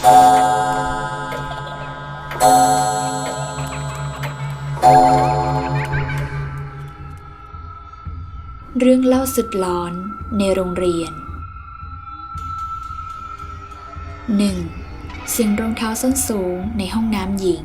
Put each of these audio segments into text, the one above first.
เรื่องเล่าสุดหลอนในโรงเรียน 1. เสียงรองเท้าส้นสูงในห้องน้ำหญิง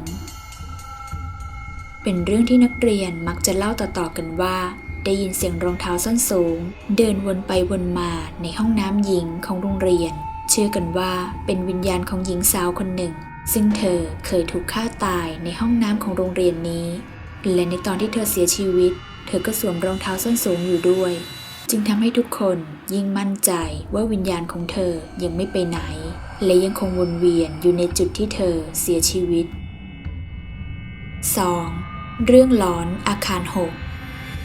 เป็นเรื่องที่นักเรียนมักจะเล่าต่อๆกันว่า ได้ยินเสียงรองเท้าส้นสูง เดินวนไปวนมาในห้องน้ำหญิงของโรงเรียน เชื่อกันว่าเป็นวิญญาณของหญิงสาวคนหนึ่ง ซึ่งเธอเคยถูกฆ่าตายในห้องน้ำของโรงเรียนนี้ และในตอนที่เธอเสียชีวิต เธอก็สวมรองเท้าส้นสูงอยู่ด้วย จึงทำให้ทุกคนยิ่งมั่นใจว่าวิญญาณของเธอยังไม่ไปไหน และยังคงวนเวียนอยู่ในจุดที่เธอเสียชีวิต 2. เรื่องหลอนอาคาร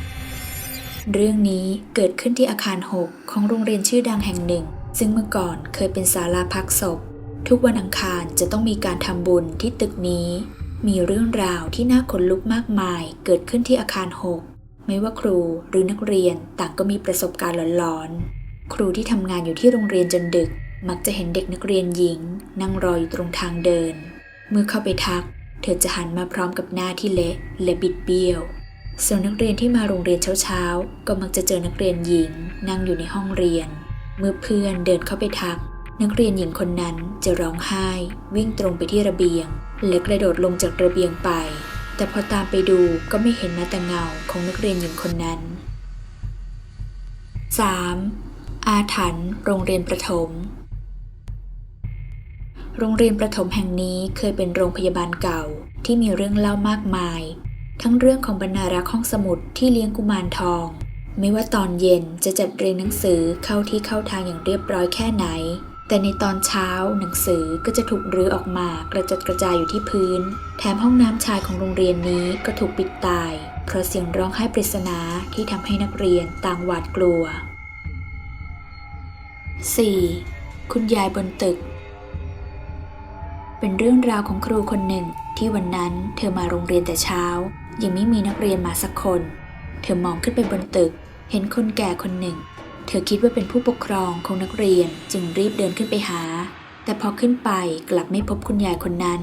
6 เรื่องนี้เกิดขึ้นที่อาคาร 6 ของโรงเรียนชื่อดังแห่งหนึ่ง ซึ่งเมื่อก่อนเคยเป็นศาลาพักศพ ทุกวันอังคารจะต้องมีการทำบุญที่ตึกนี้ มีเรื่องราวที่น่าขนลุกมากมายเกิดขึ้นที่อาคาร6ไม่ว่าครูหรือนักเรียนต่างก็มีประสบการณ์หลอนๆ ครูที่ทำงานอยู่ที่โรงเรียนจนดึก มักจะเห็นเด็กนักเรียนหญิง นั่งรออยู่ตรงทางเดิน เมื่อเข้าไปทัก เธอจะหันมาพร้อมกับหน้าที่เละและบิดเบี้ยวส่วนนักเรียนที่มาโรงเรียนเช้าๆ ก็มักจะเจอนักเรียนหญิง นั่งอยู่ในห้องเรียน เมื่อเพื่อนเดินเข้าไปทัก นักเรียนหญิงคนนั้นจะร้องไห้ วิ่งตรงไปที่ระเบียง และกระโดดลงจากระเบียงไป แต่พอตามไปดูก็ไม่เห็นแม้แต่เงาของนักเรียนหญิงคนนั้น 3. อาถรรพ์โรงเรียนประถม โรงเรียนประถมแห่งนี้เคยเป็นโรงพยาบาลเก่าที่มีเรื่องเล่ามากมาย ทั้งเรื่องของบรรณารักษ์ห้องสมุดที่เลี้ยงกุมารทอง ไม่ว่าตอนเย็นจะจัดเรียงหนังสือเข้าที่เข้าทางอย่างเรียบร้อยแค่ไหน แต่ในตอนเช้าหนังสือก็จะถูกรื้อออกมากระจัดกระจายอยู่ที่พื้น แถมห้องน้ำชายของโรงเรียนนี้ก็ถูกปิดตาย เพราะเสียงร้องไห้ปริศนาที่ทำให้นักเรียนต่างหวาดกลัว 4. คุณยายบนตึก เป็นเรื่องราวของครูคนหนึ่งที่วันนั้นเธอมาโรงเรียนแต่เช้า ยังไม่มีนักเรียนมาสักคน เธอมองขึ้นไปบนตึก เห็นคนแก่คนหนึ่ง เธอคิดว่าเป็นผู้ปกครองของนักเรียนจึงรีบเดินขึ้นไปหา แต่พอขึ้นไปกลับไม่พบคุณยายคนนั้น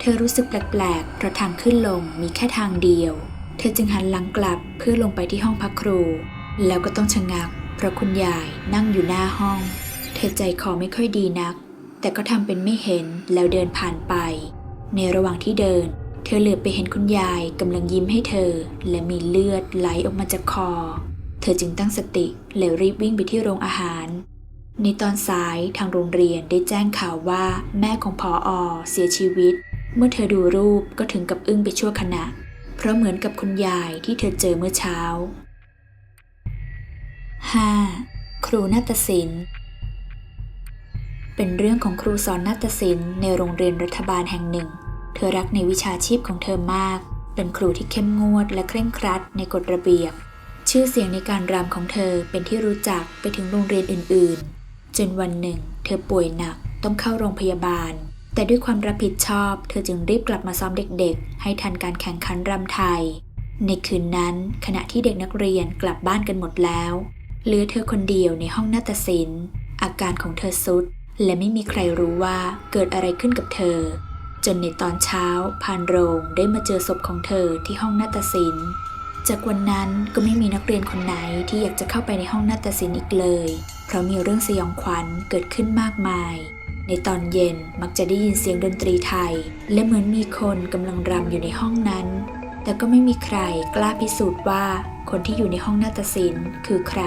เธอรู้สึกแปลกๆเพราะทางขึ้นลงมีแค่ทางเดียว เธอจึงหันหลังกลับเพื่อลงไปที่ห้องพักครู แล้วก็ต้องชะงัก เพราะคุณยายนั่งอยู่หน้าห้อง เธอใจคอไม่ค่อยดีนัก แต่ก็ทำเป็นไม่เห็นแล้วเดินผ่านไป ในระหว่างที่เดิน เธอเหลือบไปเห็นคุณยายกำลังยิ้มให้เธอ และมีเลือดไหลออกมาจากคอ เธอจึงตั้งสติแล้วรีบวิ่งไปที่โรงอาหาร ในตอนสายทางโรงเรียนได้แจ้งข่าวว่าแม่ของพออเสียชีวิต เมื่อเธอดูรูปก็ถึงกับอึ้งไปชั่วขณะ เพราะเหมือนกับคุณยายที่เธอเจอเมื่อเช้า 5. ครูนาฏศิลป์เป็นเรื่องของครูสอนนาฏศิลป์ในโรงเรียนรัฐบาลแห่งหนึ่ง เธอรักในวิชาชีพของเธอมาก เป็นครูที่เข้มงวดและเคร่งครัดในกฎระเบียบ ชื่อเสียงในการรำของเธอเป็นที่รู้จักไปถึงโรงเรียนอื่น ๆ จนวันหนึ่ง เธอป่วยหนักต้องเข้าโรงพยาบาล แต่ด้วยความรับผิดชอบ เธอจึงรีบกลับมาซ้อมเด็ก ๆ ให้ทันการแข่งขันรำไทย ในคืนนั้นขณะที่เด็กนักเรียนกลับบ้านกันหมดแล้วเหลือเธอคนเดียวในห้องนาฏศิลป์อาการของเธอสุด และไม่มีใครรู้ว่าเกิดอะไรขึ้นกับเธอ จนในตอนเช้าพานโรงได้มาเจอศพของเธอที่ห้องนาฏศิลป์ จากวันนั้นก็ไม่มีนักเรียนคนไหนที่อยากจะเข้าไปในห้องนาฏศิลป์อีกเลย เพราะมีเรื่องสยองขวัญเกิดขึ้นมากมาย ในตอนเย็นมักจะได้ยินเสียงดนตรีไทย และเหมือนมีคนกำลังรำอยู่ในห้องนั้น แต่ก็ไม่มีใครกล้าพิสูจน์ว่าคนที่อยู่ในห้องนาฏศิลป์คือใคร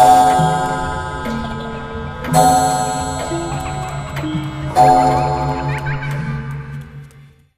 Bye.